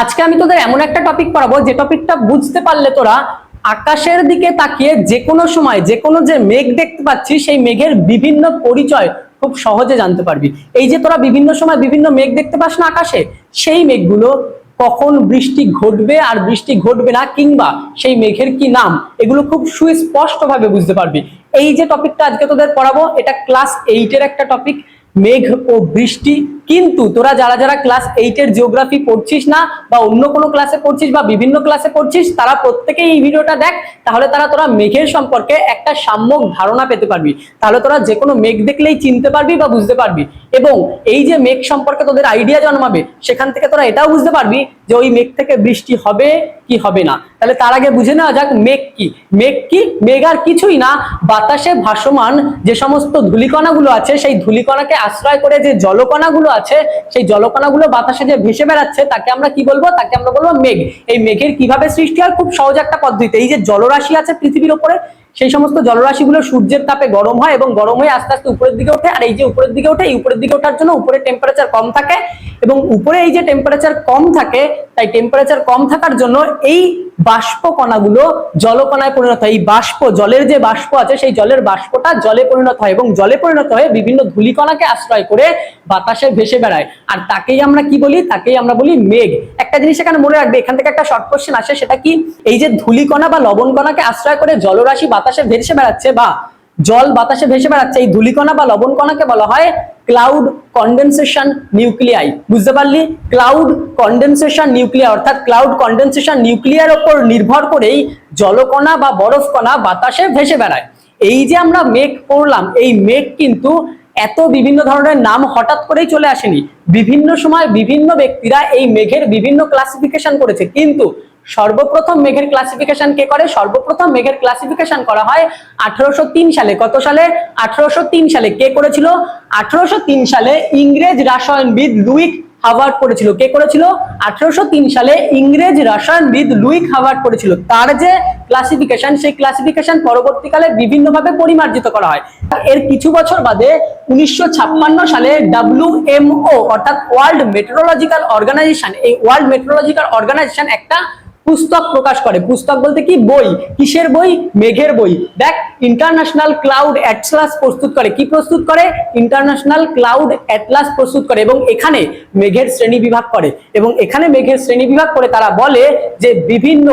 আজকে আমি তোদের এমন একটা টপিক পড়াবো, যে টপিকটা বুঝতে পারলে তোরা আকাশের দিকে তাকিয়ে যে কোনো সময়, যে কোনো যে মেঘ দেখতে পাচ্ছি সেই মেঘের বিভিন্ন পরিচয় খুব সহজে জানতে পারবি। এই যে তোরা বিভিন্ন সময় বিভিন্ন মেঘ দেখতে পাস না আকাশে, সেই মেঘগুলো কখন বৃষ্টি ঘটবে আর বৃষ্টি ঘটবে না, কিংবা সেই মেঘের কি নাম, এগুলো খুব সুস্পষ্ট ভাবে বুঝতে পারবি। এই যে টপিকটা আজকে তোদের পড়াবো, এটা ক্লাস এইটের একটা টপিক মেঘ ও বৃষ্টি। কিন্তু তোরা যারা যারা ক্লাস এইটের জিওগ্রাফি পড়ছিস না বা অন্য কোনো ক্লাসে পড়ছিস বা বিভিন্ন ক্লাসে পড়ছিস, তারা প্রত্যেকেই এই ভিডিওটা দেখ, তাহলে তারা তোরা মেঘের সম্পর্কে একটা সাম্যক ধারণা পেতে পারবি। তাহলে তোরা যে কোনো মেঘ দেখলেই চিনতে পারবি বা বুঝতে পারবি। এবং এই যে মেঘ সম্পর্কে তোদের আইডিয়া জন্মাবে, সেখান থেকে তোরা এটাও বুঝতে পারবি যে ওই মেঘ থেকে বৃষ্টি হবে কি হবে না। তাহলে তার আগে বুঝে নেওয়া যাক মেঘ কি। মেঘ কি? মেঘ আর কিছুই না। বাতাসে ভাসমান যে সমস্ত ধুলিকণাগুলো আছে, সেই ধূলিকণাকে আশ্রয় করে যে জলকণাগুলো আছে, সেই জলকণাগুলো বাতাসে যে ভেসে বেড়াচ্ছে, তাকে আমরা কি বলব? তাকে আমরা বলব মেঘ। এই মেঘের কীভাবে সৃষ্টি হয়? খুব সহজ একটা পদ্ধতিতে। এই যে জলরাশি আছে পৃথিবীর উপরে সেই সমস্ত জলরাশিগুলো সূর্যের তাপে গরম হয় এবং গরম হয়ে আস্তে আস্তে উপরের দিকে ওঠে। আর এই যে উপরের দিকে ওঠে, এই উপরের দিকে ওঠার জন্য উপরে টেম্পারেচার কম থাকে এবং উপরে এই যে টেম্পারেচার কম থাকে, তাই টেম্পারেচার কম থাকার জন্য এই বাষ্প কণাগুলো জলকণায় পরিণত হয়। এই বাষ্প, জলের যে বাষ্প আছে, সেই জলের বাষ্পটা জলে পরিণত হয় এবং জলে পরিণত হয়ে বিভিন্ন ধুলিকণাকে আশ্রয় করে বাতাসে ভেসে বেড়ায়। আর তাকেই আমরা কি বলি? তাকেই আমরা বলি মেঘ। একটা জিনিস এখানে মনে রাখবে, এখান থেকে একটা শর্ট কোশ্চেন আসে, সেটা কি? এই যে ধূলিকণা বা লবণকণাকে আশ্রয় করে জলরাশি বাতাসে ভেসে বেড়াচ্ছে বা জল বাতাসে ভেসে বেড়াচ্ছে, এই ধুলিকণা বা লবণকণাকে বলা হয় ক্লাউড কন্ডেনসেশন নিউক্লিয়াই বুঝতে পারলি? ক্লাউড কন্ডেনসেশন নিউক্লিয়ার অর্থাৎ ক্লাউড কন্ডেনসেশন নিউক্লিয়ার ওপর নির্ভর করেই জলকণা বা বরফকণা বাতাসে ভেসে বেড়ায়। এই যে আমরা মেঘ পড়লাম, এই মেঘ কিন্তু এত বিভিন্ন ধরনের নাম হঠাৎ করেই চলে আসেনি। বিভিন্ন সময় বিভিন্ন ব্যক্তিরা এই মেঘের বিভিন্ন ক্লাসিফিকেশন করেছে। কিন্তু সর্বপ্রথম মেঘের ক্লাসিফিকেশন কে করে? সর্বপ্রথম মেঘের ক্লাসিফিকেশন করা হয় আঠারোশো তিন সালে। কত সালে? আঠারোশো তিন সালে। কে করেছিল? আঠারোশো তিন সালে ইংরেজ রাসায়নবিদ লুইক হাওয়ার্ড করেছিল। কে করেছিল? আঠারোশো সালে ইংরেজ রসায়নবিদ লুইক হাওয়ার্ড করেছিল। তার যে ক্লাসিফিকেশন সেই ক্লাসিফিকেশন পরবর্তীকালে বিভিন্নভাবে পরিমার্জিত করা হয়। এর কিছু বছর বাদে উনিশশো ছাপ্পান্ন সালে ডাব্লিউএমও অর্থাৎ ওয়ার্ল্ড মেট্রোলজিক্যাল অর্গানাইজেশন এই ওয়ার্ল্ড মেট্রোলজিক্যাল অর্গানাইজেশন একটা পুস্তক প্রকাশ করে। পুস্তক বলতে কি? বই। কিসের বই? মেঘের বই। দেখ ইন্টারন্যাশনাল ক্লাউড অ্যাটলাস প্রস্তুত করে। কি প্রস্তুত করে? ইন্টারন্যাশনাল ক্লাউড অ্যাটলাস প্রস্তুত করে এবং এখানে মেঘের শ্রেণি বিভাগ করে। এবং এখানে মেঘের শ্রেণি বিভাগ করে তারা বলে যে বিভিন্ন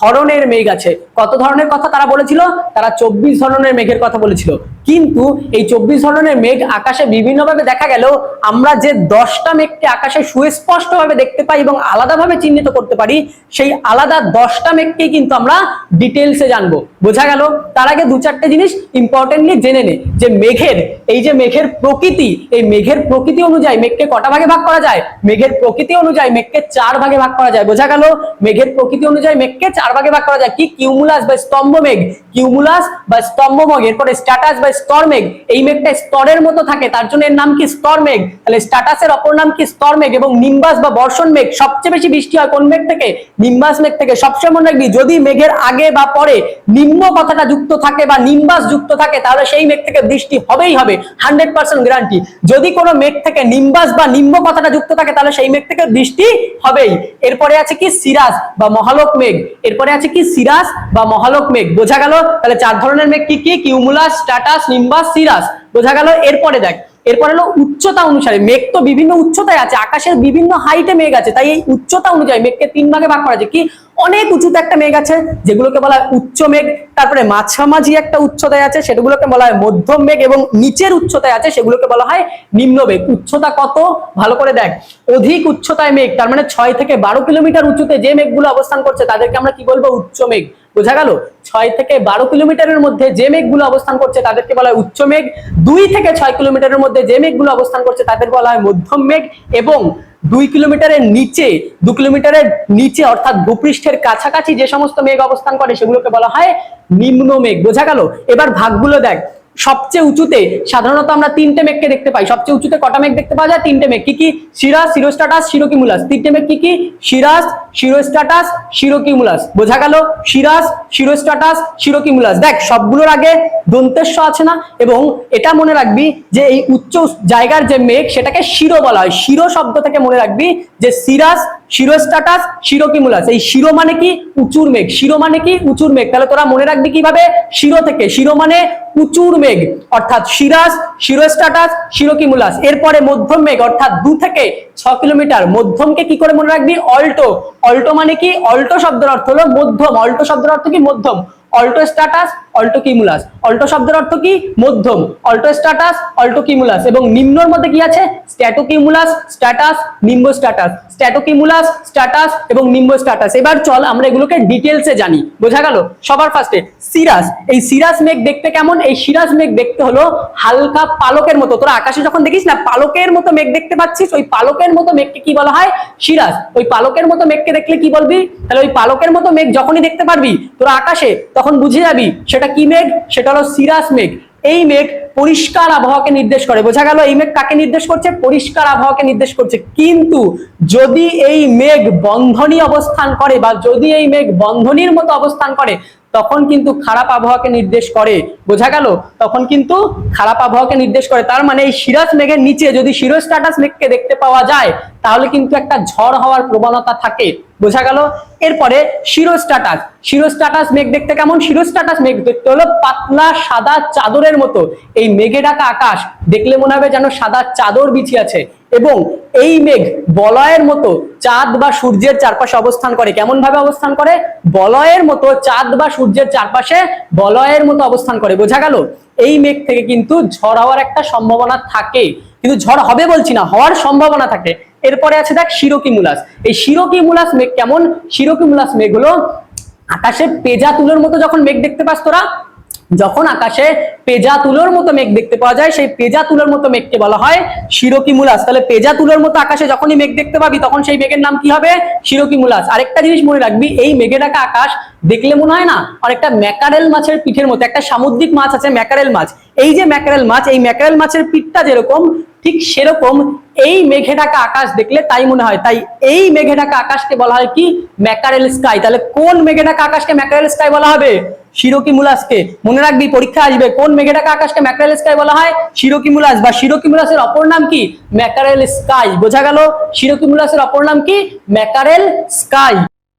ধরনের মেঘ আছে। কত ধরনের কথা তারা বলেছিল? তারা চব্বিশ ধরনের মেঘের কথা বলেছিল। কিন্তু এই চব্বিশ ধরনের মেঘ আকাশে বিভিন্নভাবে দেখা গেল। আমরা যে দশটা মেঘকে আকাশে সুস্পষ্টভাবে দেখতে পাই এবং আলাদাভাবে চিহ্নিত করতে পারি, সেই আলাদা দশটা মেঘকে কিন্তু আমরা ডিটেলসে জানব। বোঝা গেল, তার আগে দু চারটে জিনিস ইম্পর্টেন্টলি জেনে নে, যে মেঘের, এই যে মেঘের প্রকৃতি, এই মেঘের প্রকৃতি অনুযায়ী মেঘকে কটা ভাগে ভাগ করা যায়? মেঘের প্রকৃতি অনুযায়ী মেঘকে চার ভাগে ভাগ করা যায়। বোঝা গেল, মেঘের প্রকৃতি অনুযায়ী মেঘকে চার ভাগে ভাগ করা যায়। কি কিউমুলাস বা স্তম্ভ মেঘ? কিউমুলাস বা স্তম্ভ মেঘ, এরপরে স্ট্যাটাস বা স্তর মেঘ এই মেঘটা স্তরের মতো থাকে, তার জন্য এর নাম কি স্তর মেঘ তাহলে স্ট্যাটাসের অপর নাম কি স্তর মেঘ এবং নিম্বাস বা বর্ষণ মেঘ? সবচেয়ে বেশি বৃষ্টি হয় কোন মেঘ থেকে? নিম্বাস মেঘ থেকে। সবসময় মনে রাখবি, যদি মেঘের আগে বা পরে নিম্ন কথাটা যুক্ত থাকে বা নিম্বাস যুক্ত থাকে, তাহলে সেই মেঘ থেকে বৃষ্টি হবেই হবে, হান্ড্রেড পার্সেন্ট গ্যারান্টি। যদি কোনো মেঘ থেকে নিম্বাস বা নিম্ন কথাটা যুক্ত থাকে, তাহলে সেই মেঘ থেকে বৃষ্টি হবেই। এরপরে আছে কি সিরাজ বা মহালোক মেঘ? এরপরে আছে কি সিরাজ বা মহালোক মেঘ? বোঝা গেল? তাহলে চার ধরনের মেঘ কি কি? কিউমুলাস, স্ট্যাটাস নিম্বাস সিরাজ বোঝা গেল এরপরে দেখ, এরপরে হলো উচ্চতা অনুসারে। মেঘ তো বিভিন্ন উচ্চতায় আছে, আকাশের বিভিন্ন হাইটে মেঘ আছে, তাই এই উচ্চতা অনুযায়ী মেঘকে তিন ভাগে ভাগ করা যায়। কি? অনেক উঁচুতে একটা মেঘ আছে, যেগুলোকে বলা হয় উচ্চ মেঘ। তারপরে মাঝামাঝি একটা উচ্চতায় আছে, সেগুলোকে বলা হয় মধ্যম মেঘ এবং নিচের উচ্চতায় আছে, সেগুলোকে বলা হয় নিম্ন মেঘ। উচ্চতা কত? ভালো করে দেখ। অধিক উচ্চতায় মেঘ, তার মানে ছয় থেকে বারো কিলোমিটার উঁচুতে যে মেঘগুলো অবস্থান করছে, তাদেরকে আমরা কি বলব? উচ্চ মেঘ। বোঝা গেল? ছয় থেকে বারো কিলোমিটারের মধ্যে যে মেঘগুলো অবস্থান করছে তাদেরকে বলা হয় উচ্চ মেঘ। দুই থেকে ছয় কিলোমিটারের মধ্যে যে মেঘগুলো অবস্থান করছে তাদের বলা হয় মধ্যম মেঘ এবং দুই কিলোমিটারের নিচে, দু কিলোমিটারের নিচে অর্থাৎ ভূপৃষ্ঠের কাছাকাছি যে সমস্ত মেঘ অবস্থান করে সেগুলোকে বলা হয় নিম্ন মেঘ। বোঝা গেল? এবার ভাগগুলো দেখ। সবচেয়ে উঁচুতে সাধারণত আমরা তিনটে মেঘকে দেখতে পাই। সবচেয়ে উঁচুতে কটা মেঘ দেখতে পাওয়া যায়? তিনটে মেঘ। কি কি? সিরাজ সিরোস্টাটাস শিরোকিমুলাস। তিনটে মেঘ কি কি? সিরাজ শিরোস্টাটাস শিরোকিমুলাস। বোঝা গেল সিরাজ শিরোস্টাটাস শিরোকিমুলাস। দেখ, সবগুলোর আগে দন্তেশ্ব আছে না? এবং এটা মনে রাখবি যে এই উচ্চ জায়গার যে মেঘ, সেটাকে শিরো বলা হয়। শিরো শব্দ থেকে মনে রাখবি যে সিরাস শিরোস্টাটাস শিরোকিমুলাস। এই শিরো মানে কি? উঁচুর মেঘ। শিরো মানে কি? উঁচুর মেঘ। তাহলে তোরা মনে রাখবি কীভাবে? শিরো থেকে। শিরো মানে উঁচুর মেঘ। অর্থাৎ শিরাস শিরোস্টাটাস শিরোকিমুলাস এরপরে মধ্যম মেঘ, অর্থাৎ দু থেকে ছ কিলোমিটার। মধ্যমকে কি করে মনে রাখবি? অল্টো। অল্টো মানে কি? অল্টো শব্দের অর্থ হলো মধ্যম। অল্টো শব্দের অর্থ কি? মধ্যম। Alto stratus alto cumulus alto শব্দের অর্থ কি? মধ্যম। অল্টো স্ট্যাটাস অল্টো কিমুলাস এবং নিম্নর মধ্যে কি আছে? Stratocumulus stratus nimbostratus stratocumulus stratus এবং নিম্ব স্ট্যাটাস এবার চল আমরা এগুলোকে ডিটেলসে জানি। বোঝা গেল? সবার ফার্স্টে সিরাস এই সিরাস মেঘ দেখতে কেমন? এই সিরাস মেঘ দেখতে হলো হালকা পালকের মতো। তোরা আকাশে যখন দেখিস না, পালকের মতো মেঘ দেখতে পাচ্ছিস? ওই পালকের মতো মেঘকে কি বলা হয়? সিরাস ওই পালকের মতো মেঘকে দেখলে কি বলবি? তাহলে ওই পালকের মতো মেঘ যখনই দেখতে পারবি তোরা আকাশে, তখন বুঝে যাবি সেটা কি মেঘ? সেটা হলো সিরাস মেঘ। এই মেঘ পরিষ্কার আবহাওয়াকে নির্দেশ করে। বোঝা গেল এই মেঘ কাকে নির্দেশ করছে? পরিষ্কার আবহাওয়াকে নির্দেশ করছে। কিন্তু যদি এই মেঘ বন্ধনী অবস্থান করে বা যদি এই মেঘ বন্ধনীর মতো অবস্থান করে তখন কিন্তু খারাপ আবহাওয়াকে নির্দেশ করে। বোঝা গেল? তখন কিন্তু খারাপ আবহাওয়াকে নির্দেশ করে। তার মানে এই সিরাজ মেঘের নিচে যদি শিরো স্ট্যাটাস মেঘকে দেখতে পাওয়া যায়, তাহলে কিন্তু একটা ঝড় হওয়ার প্রবণতা থাকে। বোঝা গেল? এরপরে শিরো স্ট্যাটাস শিরো স্ট্যাটাস মেঘ দেখতে কেমন? শিরো স্ট্যাটাস মেঘ দেখতে হলো পাতলা সাদা চাদরের মতো। এই মেঘে ঢাকা আকাশ দেখলে মনে হবে যেন সাদা চাদর বিছিয়ে আছে। এবং এই মেঘ বলয়ের মতো চাঁদ বা সূর্যের চারপাশে অবস্থান করে। কেমন ভাবে অবস্থান করে? বলয়ের মতো চাঁদ বা সূর্যের চারপাশে বলয়ের মতো অবস্থান করে। বোঝা গেল? এই মেঘ থেকে কিন্তু ঝড় হওয়ার একটা সম্ভাবনা থাকে। কিন্তু ঝড় হবে বলছি না, হওয়ার সম্ভাবনা থাকে। এরপরে আছে দেখ শিরোকিমুলাস এই শিরোকিমুলাস মেঘ কেমন? শিরোকিমুলাস মেঘ হলো আকাশে পেজা তুলোর মতো যখন মেঘ দেখতে পাস তোরা যখন আকাশে পেজা তুলোর মতো মেঘ দেখতে পাওয়া যায়, সেই পেজা তুলোর মতো মেঘকে বলা হয় শিরোকিমুলাস তাহলে পেজা তুলোর মতো আকাশে যখনই মেঘ দেখতে পাবি, তখন সেই মেঘের নাম কি হবে? শিরোকিমুলাস আরেকটা জিনিস মনে রাখবি, এই মেঘে ঢাকা আকাশ দেখলে মনে হয় না? অনেকটা ম্যাকারেল মাছের পিঠের মতো, একটা সামুদ্রিক মাছ আছে ম্যাকারেল মাছ। এই যে ম্যাকারেল মাছ, এই ম্যাকারেল মাছের পিঠটা যেরকম ঠিক সেরকম এই মেঘে ঢাকা আকাশ দেখলে তাই মনে হয়। তাই এই মেঘে ঢাকা আকাশকে বলা হয় কি? Mackerel sky. তাহলে কোন মেঘে ঢাকা আকাশকে ম্যাকারেল স্কাই বলা হবে? শিরোকিমুলাসকে মনে রাখবি, পরীক্ষা আসবে। কোন মেঘে ঢাকা আকাশকে ম্যাকারেল স্কাই বলা হয়? শিরোকিমুলাস বা শিরোকিমুলাসের অপর নাম কি? Mackerel sky. বোঝা গেল শিরোকিমুলাসের অপর নাম কি? Mackerel sky.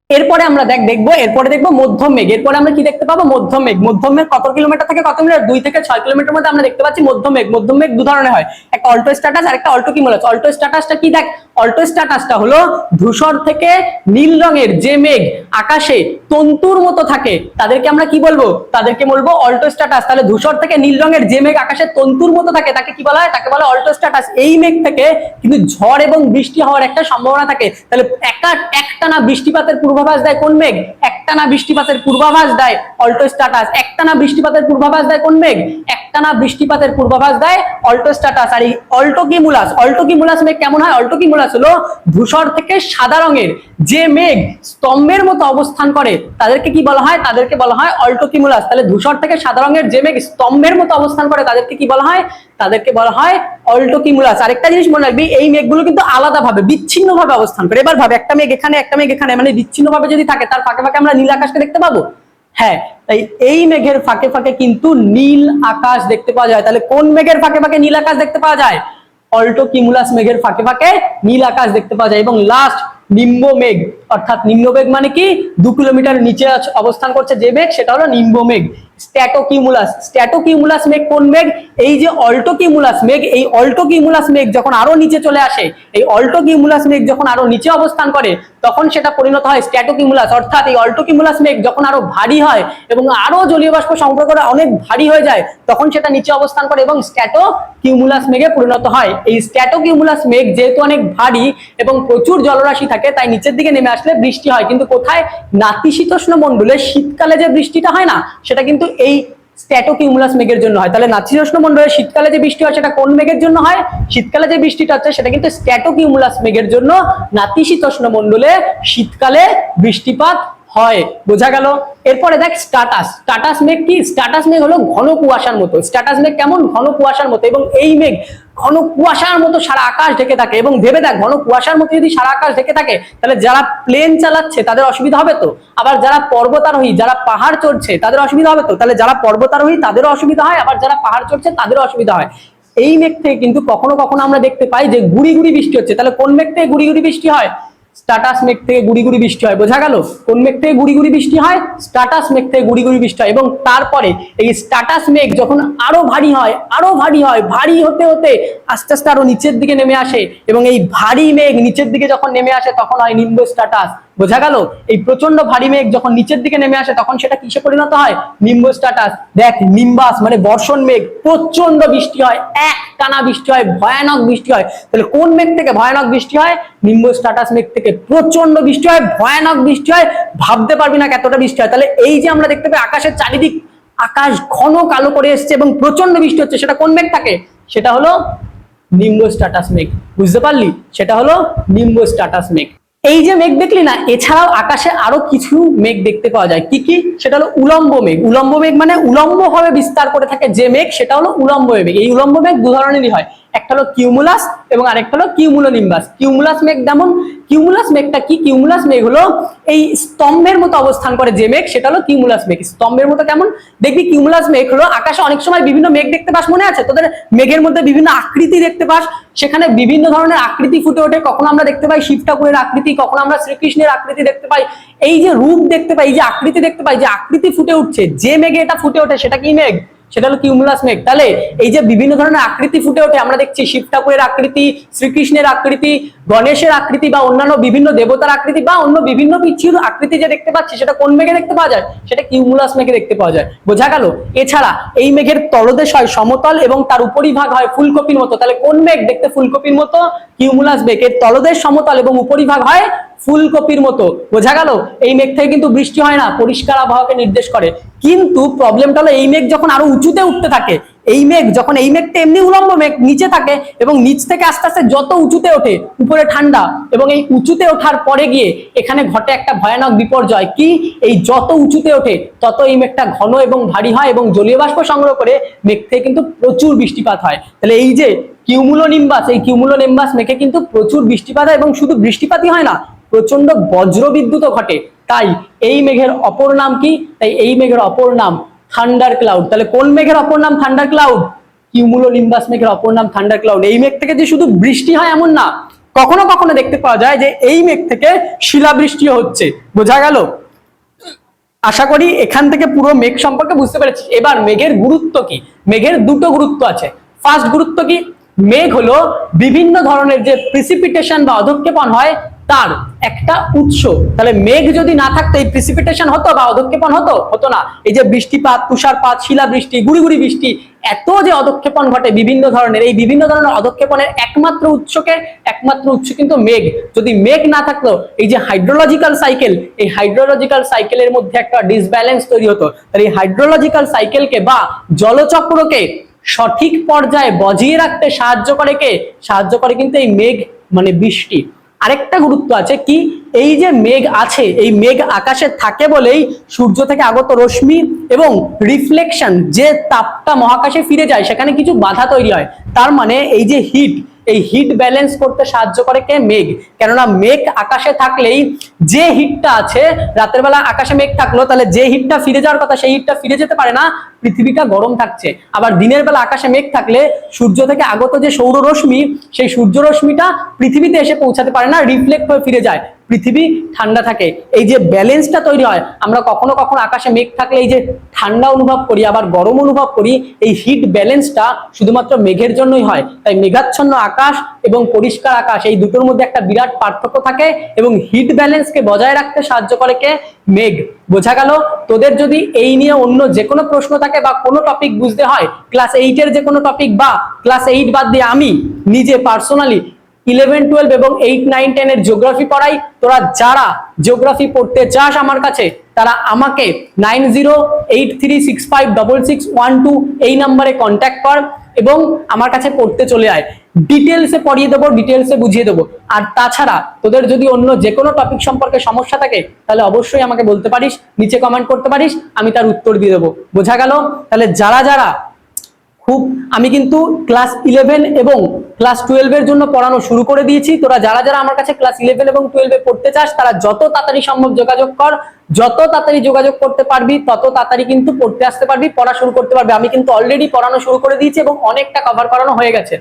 এরপরে আমরা দেখ, দেখব, এরপরে দেখব মধ্যম মেঘ। এরপরে আমরা কি দেখতে পাবো? মধ্যম মেঘ। মধ্যম মেঘ কত কিলোমিটার থেকে কত মিটার? দুই থেকে ছয় কিলোমিটার মধ্যে আমরা দেখতে পাচ্ছি মধ্যম মেঘ। মধ্যম মেঘ দু ধরনের হয়। একটা অল্টো স্ট্যাটাস আর একটা অল্টো কিমুলাস অল্টো স্ট্যাটাসটা কি দেখ? অল্টো স্ট্যাটাসটা হলো ধূসর থেকে নীল রঙের যে মেঘ আকাশে তন্তুর মতো থাকে, তাদেরকে আমরা কি বলব? তাদেরকে বলব অল্টো স্ট্যাটাস তাহলে ধূসর থেকে নীল রঙের যে মেঘ আকাশে তন্তুর মতো থাকে, তাকে কি বলা হয়? তাকে বলা অল্টো স্ট্যাটাস এই মেঘ থেকে কিন্তু ঝড় এবং বৃষ্টি হওয়ার একটা সম্ভাবনা থাকে। তাহলে একটা একটানা বৃষ্টিপাতের পূর্বাভাস দেয় কোন মেঘ? একটানা বৃষ্টিপাতের পূর্বাভাস দেয় অল্টো স্ট্যাটাস একটানা বৃষ্টিপাতের পূর্বাভাস দেয় কোন মেঘ? একটানা বৃষ্টিপাতের পূর্বাভাস দেয় অল্টো স্ট্যাটাস আর এই অল্টো কিমুলাস অল্টো কিমুলাস মেঘ কেমন হয়? অল্টো কিমুলাস হলো ধূসর থেকে সাদা রঙের। যে মেঘ স্তম্ভের মতো অবস্থান করে, তাদেরকে কি বলা হয়? তাদেরকে বলা হয় অল্টো কিমুলাস তাহলে ধূসর থেকে সাদা রঙের যে মেঘ স্তম্ভের মতো অবস্থান করে, তাদেরকে কি বলা হয়? তাদেরকে বলা হয় অল্টো কিমুলাস আরেকটা জিনিস মনে রাখবি, এই মেঘগুলো কিন্তু আলাদা ভাবে বিচ্ছিন্ন ভাবে অবস্থান করে। এবার ভাবে, একটা মেঘ এখানে, একটা মেঘ এখানে মানে বিচ্ছিন্ন ভাবে যদি থাকে, তার ফাঁকে ফাঁকে আমরা নীল আকাশকে দেখতে পাবো? হ্যাঁ তাই এই মেঘের ফাঁকে ফাঁকে কিন্তু নীল আকাশ দেখতে পাওয়া যায়। তাহলে কোন মেঘের ফাঁকে ফাঁকে নীল আকাশ দেখতে পাওয়া যায়? অল্টো কিমুলাস মেঘের ফাঁকে ফাঁকে নীল আকাশ দেখতে পাওয়া যায়। এবং লাস্ট নিম্ব মেঘ, অর্থাৎ নিম্ন মেঘ মানে কি? দু কিলোমিটার নিচে অবস্থান করছে যে মেঘ, সেটা হলো নিম্ব মেঘ। স্ট্যাটোকিমুলাস। স্ট্যাটোকিমুলাস মেঘ কোন মেঘ? এই যে অল্টোকিমুলাস মেঘ, এই অল্টোকিমুলাস মেঘ যখন আরও নিচে চলে আসে, এই অল্টোকিমুলাস মেঘ যখন আরও নিচে অবস্থান করে, তখন সেটা পরিণত হয় স্ট্যাটোকিমুলাস। অর্থাৎ এই অল্টোকিমুলাস মেঘ যখন আরও ভারী হয় এবং আরও জলীয় বাষ্প সম্পর্কটা অনেক ভারী হয়ে যায়, তখন সেটা নিচে অবস্থান করে এবং স্ট্যাটো কিউমুলাস মেঘে পরিণত হয়। এই স্ট্যাটো কিউমুলাস মেঘ যেহেতু অনেক ভারী এবং প্রচুর জলরাশি থাকে, তাই নিচের দিকে নেমে আসলে বৃষ্টি হয়। কিন্তু কোথায়? নাতিশীতোষ্ণ মণ্ডলে শীতকালে যে বৃষ্টিটা হয় না, সেটা কিন্তু এই স্ট্যাটোকিউমুলাস মেঘের জন্য হয়। তাহলে নাতিশীতোষ্ণ মণ্ডলে শীতকালে যে বৃষ্টি হয়, সেটা কোন মেঘের জন্য হয়? শীতকালে যে বৃষ্টিটা হচ্ছে, সেটা কিন্তু স্ট্যাটোকিউমুলাস মেঘের জন্য নাতিশীতোষ্ণ মণ্ডলে শীতকালে বৃষ্টিপাত হয়। বোঝা গেল? এরপরে দেখ স্টাটাস। স্টাটাস মেঘ কি? স্টাটাস মেঘ হলো ঘন কুয়াশার মতো। স্টাটাস মেঘ কেমন? ঘন কুয়াশার মতো এবং এই মেঘ ঘন কুয়াশার মতো সারা আকাশ ঢেকে থাকে এবং ভেবে দেখ, ঘন কুয়াশার মতো যদি সারা আকাশ ঢেকে থাকে, তাহলে যারা প্লেন চালাচ্ছে তাদের অসুবিধা হবে তো? আবার যারা পর্বতারোহী, যারা পাহাড় চড়ছে তাদের অসুবিধা হবে তো? তাহলে যারা পর্বতারোহী তাদেরও অসুবিধা হয়, আবার যারা পাহাড় চড়ছে তাদেরও অসুবিধা হয়। এই মেঘ থেকে কিন্তু কখনো কখনো আমরা দেখতে পাই যে গুড়ি গুড়ি বৃষ্টি হচ্ছে। তাহলে কোন মেঘ থেকে গুড়ি গুড়ি বৃষ্টি হয়? স্টাটাস মেঘ থেকে গুড়ি গুড়ি বৃষ্টি হয়, বোঝা গেল? কোন মেঘ থেকে গুড়ি গুড়ি বৃষ্টি হয়? স্টাটাস মেঘ থেকে গুড়ি গুড়ি বৃষ্টি হয়। এবং তারপরে এই স্টাটাস মেঘ যখন আরও ভারী হয়, আরও ভারী হয়, ভারী হতে হতে আস্তে আস্তে আরও নিচের দিকে নেমে আসে। এবং এই ভারী মেঘ নিচের দিকে যখন নেমে আসে, তখন হয় নিম্ন স্টাটাস। বোঝা গেল? এই প্রচণ্ড ভারী মেঘ যখন নিচের দিকে নেমে আসে, তখন সেটা কিসে পরিণত হয়? নিম্ব স্ট্যাটাস দেখ, নিম্বাস মানে বর্ষণ মেঘ। প্রচণ্ড বৃষ্টি হয় এক টানা বৃষ্টি হয়, ভয়ানক বৃষ্টি হয়। তাহলে কোন মেঘ থেকে ভয়ানক বৃষ্টি হয়? নিম্ব স্ট্যাটাস মেঘ থেকে প্রচণ্ড বৃষ্টি হয়, ভয়ানক বৃষ্টি হয়। ভাবতে পারবি না কতটা বৃষ্টি হয়। তাহলে এই যে আমরা দেখতে পাই, আকাশের চারিদিক আকাশ ঘন কালো করে এসছে এবং প্রচণ্ড বৃষ্টি হচ্ছে, সেটা কোন মেঘ থাকে? সেটা হলো নিম্ব স্ট্যাটাস মেঘ। বুঝতে পারলি? সেটা হলো নিম্ব স্ট্যাটাস মেঘ। এই যে মেঘ দেখলি না, এছাড়াও আকাশে আরও কিছু মেঘ দেখতে পাওয়া যায়। কি কি? সেটা হলো উলম্ব মেঘ। উলম্ব মেঘ মানে উলম্ব ভাবে বিস্তার করে থাকে যে মেঘ, সেটা হলো উলম্ব মেঘ। এই উলম্ব মেঘ দু ধরনেরই হয়। একটা হলো কিউমুলাস এবং আরেকটা হলো কিউমুলোনিম্বাস কিউমুলাস মেঘ যেমন কিউমুলাস মেঘটা কি? কিউমুলাস মেঘ হলো এই স্তম্ভের মতো অবস্থান করে যে মেঘ, সেটা হলো কিউমুলাস মেঘ। স্তম্ভের মতো কেমন? দেখবি কিউমুলাস মেঘ হলো আকাশে অনেক সময় বিভিন্ন মেঘ দেখতে পাস মনে আছে? তোদের মেঘের মধ্যে বিভিন্ন আকৃতি দেখতে পাস। সেখানে বিভিন্ন ধরনের আকৃতি ফুটে ওঠে। কখনো আমরা দেখতে পাই শিব ঠাকুরের আকৃতি, কখনো আমরা শ্রীকৃষ্ণের আকৃতি দেখতে পাই। এই যে রূপ দেখতে পাই, এই যে আকৃতি দেখতে পাই, যে আকৃতি ফুটে উঠছে, যে মেঘে এটা ফুটে ওঠে, সেটা কি মেঘ? সেটা হলো কিউমুলাস মেঘ তাহলে এই যে বিভিন্ন ধরনের আকৃতি ফুটে ওঠে, আমরা দেখছি শিব ঠাকুরের আকৃতি, শ্রীকৃষ্ণের আকৃতি, গণেশের আকৃতি বা অন্যান্য বিভিন্ন দেবতার আকৃতি বা অন্য বিভিন্ন কিছুর আকৃতি যে দেখতে পাচ্ছি, সেটা কোন মেঘে দেখতে পাওয়া যায়? সেটা কিউমুলাস মেঘে দেখতে পাওয়া যায়। বোঝা গেল? এছাড়া এই মেঘের তলদেশ হয় সমতল এবং তার উপরিভাগ হয় ফুলকপির মতো। তাহলে কোন মেঘ দেখতে ফুলকপির মতো? কিউমুলাস মেঘ এর তলদেশ সমতল এবং উপরিভাগ হয় ফুলকপির মতো। বোঝা গেল, এই মেঘ থেকে কিন্তু বৃষ্টি হয় না, পরিষ্কার আবহাওয়াকে নির্দেশ করে। কিন্তু প্রবলেমটা হলো, এই মেঘ যখন আরও উঁচুতে উঠতে থাকে, এই মেঘ যখন, এই মেঘটা এমনি উলম্ব মেঘ, নিচে থাকে এবং নিচ থেকে আস্তে আস্তে যত উঁচুতে ওঠে, উপরে ঠান্ডা, এবং এই উঁচুতে ওঠার পরে গিয়ে এখানে ঘটে একটা ভয়ানক বিপর্যয়। কি? এই যত উঁচুতে ওঠে, তত এই মেঘটা ঘন এবং ভারী হয় এবং জলীয় বাষ্প সংগ্রহ করে মেঘ থেকে কিন্তু প্রচুর বৃষ্টিপাত হয়। তাহলে এই যে কিউমুলো নিম্বাস এই কিউমুলো নিম্বাস মেঘে কিন্তু প্রচুর বৃষ্টিপাত হয় এবং শুধু বৃষ্টিপাতই হয় না প্রচণ্ড বজ্র বিদ্যুৎও ঘটে। তাই এই মেঘের অপর নাম কি? তাই এই মেঘের অপর নাম থান্ডার ক্লাউড তাহলে কোন মেঘের অপর নাম থান্ডার ক্লাউড কিউমুলো নিম্বাস মেঘের অপর নাম থান্ডার ক্লাউড এই মেঘ থেকে যে শুধু বৃষ্টি হয় এমন না, কখনো কখনো দেখতে পাওয়া যায় যে এই মেঘ থেকে শিলাবৃষ্টিও হচ্ছে। বোঝা গেল? আশা করি এখান থেকে পুরো মেঘ সম্পর্কে বুঝতে পেরেছি এবার মেঘের গুরুত্ব কি? মেঘের দুটো গুরুত্ব আছে। ফার্স্ট গুরুত্ব কি? মেঘ হলো বিভিন্ন ধরনের যে প্রিসিপিটেশন বা অধক্ষেপণ হয়, তার একটা উৎস। তাহলে মেঘ যদি না থাকতো, এই প্রিসিপিটেশন হতো বা অধক্ষেপণ হতো? হতো না। এই যে বৃষ্টিপাত, তুষারপাত, শিলাবৃষ্টি গুড়ি গুড়ি বৃষ্টি এত যে অধক্ষেপণ ঘটে বিভিন্ন ধরনের, এই বিভিন্ন ধরনের অধক্ষেপণের একমাত্র উৎসকে, একমাত্র উৎস কিন্তু মেঘ। যদি মেঘ না থাকতো, এই যে হাইড্রোলজিক্যাল সাইকেল এই হাইড্রোলজিক্যাল সাইকেলের মধ্যে একটা ডিসব্যালেন্স তৈরি হতো। তাহলে এই হাইড্রোলজিক্যাল সাইকেলকে বা জলচক্রকে সঠিক পর্যায়ে বজিয়ে রাখতে সাহায্য করে কে? সাহায্য করে কিন্তু এই মেঘ মানে বৃষ্টি। আরেকটা গুরুত্ব আছে কি? এই যে মেঘ আছে, এই মেঘ আকাশে থাকে বলেই সূর্য থেকে আগত রশ্মি এবং রিফ্লেকশন যে তাপটা মহাকাশে ফিরে যায়, সেখানে কিছু বাধা তৈরি হয়। তার মানে এই যে হিট এই হিট ব্যালেন্স করতে সাহায্য করে কে? মেঘ। কেননা মেঘ আকাশে থাকলেই যে হিটটা আছে, রাতের বেলা আকাশে মেঘ থাকল, তাহলে যে হিটটা ফিরে যাওয়ার কথা, সেই হিটটা ফিরে যেতে পারে না, পৃথিবীটা গরম থাকছে। আবার দিনের বেলা আকাশে মেঘ থাকলে সূর্য থেকে আগত যে সৌর রশ্মি সেই সূর্য রশ্মিটা পৃথিবীতে এসে পৌঁছাতে পারে না রিফ্লেক্ট হয়ে ফিরে যায়। পৃথিবী ঠান্ডা থাকে। এই যে ব্যালেন্সটা তৈরি হয়, আমরা কখনো কখনো আকাশে মেঘ থাকলে এই যে ঠান্ডা অনুভব করি, আবার গরম অনুভব করি, এই হিট ব্যালেন্সটা শুধুমাত্র মেঘের জন্যই হয়। তাই মেঘাচ্ছন্ন আকাশ এবং পরিষ্কার আকাশ, এই দুটোর মধ্যে একটা বিরাট পার্থক্য থাকে এবং হিট ব্যালেন্সকে বজায় রাখতে সাহায্য করে কে? মেঘ। বোঝা গেল? তোদের যদি এই নিয়ে অন্য যে কোনো প্রশ্ন থাকে বা কোনো টপিক বুঝতে হয় ক্লাস এইটের যে কোনো টপিক বা ক্লাস এইট বাদ দিয়ে আমি নিজে পার্সোনালি ইলেভেন, টুয়েলভ এবং এইট, নাইন, টেনের জিওগ্রাফি পড়াই। তোরা যারা জিওগ্রাফি পড়তে চাস আমার কাছে, তারা আমাকে nine zero eight three six five double six one two এই নাম্বারে কন্ট্যাক্ট কর এবং আমার কাছে পড়তে চলে আয়। ডিটেলসে পড়িয়ে দেবো ডিটেলসে বুঝিয়ে দেবো। আর তাছাড়া তোদের যদি অন্য যে কোনো টপিক সম্পর্কে সমস্যা থাকে, তাহলে অবশ্যই আমাকে বলতে পারিস, নিচে কমেন্ট করতে পারিস, আমি তার উত্তর দিয়ে দেবো। বোঝা গেল? তাহলে যারা যারা খুব, আমি কিন্তু ক্লাস ইলেভেন এবং ক্লাস টুয়েলভের জন্য পড়ানো শুরু করে দিয়েছি। তোরা যারা যারা আমার কাছে ক্লাস ইলেভেন এবং টুয়েলভে পড়তে চাস, তারা যত তাড়াতাড়ি সম্ভব যোগাযোগ কর। যত তাড়াতাড়ি যোগাযোগ করতে পারবি, তত তাড়াতাড়ি কিন্তু পড়তে আসতে পারবি, পড়া শুরু করতে পারবি। আমি কিন্তু অলরেডি পড়ানো শুরু করে দিয়েছি এবং অনেকটা কভার করানো হয়ে গেছে।